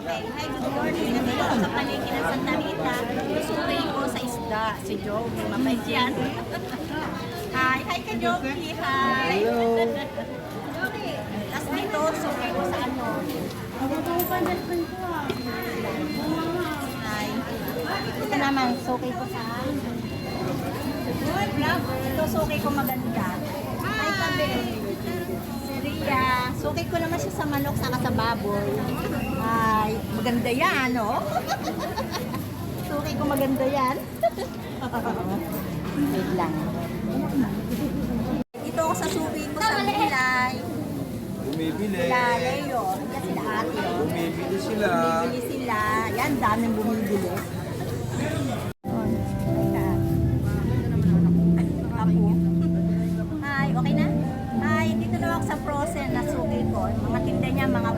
Okay, hi, good morning. Nandito ako sa palengke ng Santa Rita. Susuray ko sa isda. Si Joey, mabait yan. hi, hi ka Joey. Hi. Hello. Joey. Tapos dito, susuray ko sa ano. Hi. Ito naman, suki ko sa... Good, vlog. Ito, suki ko maganda. Hi, pabili. Si Ria. Suki ko naman siya sa manok saka sa baboy. Maganda yan, no? Suki ko maganda yan. Wait lang. Ito ako sa suki ko sa Pilay. Bumibili. Pilay, oh. Yan sila ate, oh. Bumibili sila. Bumibili sila. Yan, daming bumibili. Hi, okay na? Hi, dito na ako sa frozen na suki ko. Mga tinda niya, mga